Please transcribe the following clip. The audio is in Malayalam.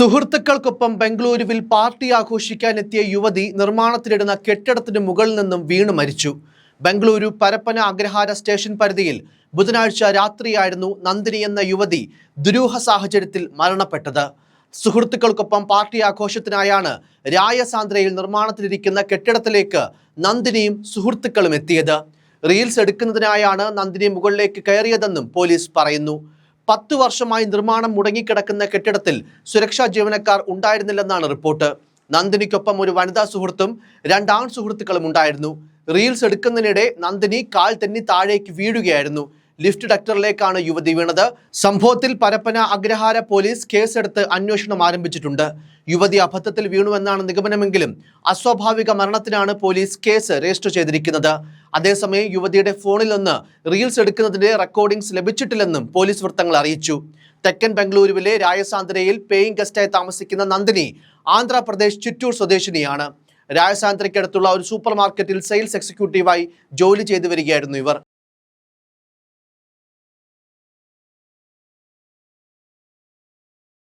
സുഹൃത്തുക്കൾക്കൊപ്പം ബംഗളൂരുവിൽ പാർട്ടി ആഘോഷിക്കാനെത്തിയ യുവതി നിർമ്മാണത്തിലിടുന്ന കെട്ടിടത്തിന് മുകളിൽ നിന്നും വീണു മരിച്ചു. ബംഗളൂരു പരപ്പന അഗ്രഹാര സ്റ്റേഷൻ പരിധിയിൽ ബുധനാഴ്ച രാത്രിയായിരുന്നു നന്ദിനി എന്ന യുവതി ദുരൂഹ സാഹചര്യത്തിൽ മരണപ്പെട്ടത്. സുഹൃത്തുക്കൾക്കൊപ്പം പാർട്ടി ആഘോഷത്തിനായാണ് രായസാന്ദ്രയിൽ നിർമ്മാണത്തിലിരിക്കുന്ന കെട്ടിടത്തിലേക്ക് നന്ദിനിയും സുഹൃത്തുക്കളും എത്തിയത്. റീൽസ് എടുക്കുന്നതിനായാണ് നന്ദിനി മുകളിലേക്ക് കയറിയതെന്നും പോലീസ് പറയുന്നു. പത്തു വർഷമായി നിർമ്മാണം മുടങ്ങിക്കിടക്കുന്ന കെട്ടിടത്തിൽ സുരക്ഷാ ജീവനക്കാർ ഉണ്ടായിരുന്നില്ലെന്നാണ് റിപ്പോർട്ട്. നന്ദിനിക്കൊപ്പം ഒരു വനിതാ സുഹൃത്തും രണ്ടാൺ സുഹൃത്തുക്കളും ഉണ്ടായിരുന്നു. റീൽസ് എടുക്കുന്നതിനിടെ നന്ദിനി കാൽ തെന്നി താഴേക്ക് വീഴുകയായിരുന്നു. ലിഫ്റ്റ് ഡക്ടറിലേക്കാണ് യുവതി വീണത്. സംഭവത്തിൽ പരപ്പന അഗ്രഹാര പോലീസ് കേസെടുത്ത് അന്വേഷണം ആരംഭിച്ചിട്ടുണ്ട്. യുവതി അബദ്ധത്തിൽ വീണുവെന്നാണ് നിഗമനമെങ്കിലും അസ്വാഭാവിക മരണത്തിനാണ് പോലീസ് കേസ് രജിസ്റ്റർ ചെയ്തിരിക്കുന്നത്. അതേസമയം യുവതിയുടെ ഫോണിൽ നിന്ന് റീൽസ് എടുക്കുന്നതിന്റെ റെക്കോർഡിംഗ്സ് ലഭിച്ചിട്ടില്ലെന്നും പോലീസ് വൃത്തങ്ങൾ അറിയിച്ചു. തെക്കൻ ബംഗളൂരുവിലെ രായസാന്ദ്രയിൽ പേയിങ് ഗസ്റ്റായി താമസിക്കുന്ന നന്ദിനി ആന്ധ്രാപ്രദേശ് ചിറ്റൂർ സ്വദേശിനിയാണ്. രായസാന്ദ്രയ്ക്കടുത്തുള്ള ഒരു സൂപ്പർ മാർക്കറ്റിൽ സെയിൽസ് എക്സിക്യൂട്ടീവായി ജോലി ചെയ്തു വരികയായിരുന്നു ഇവർ.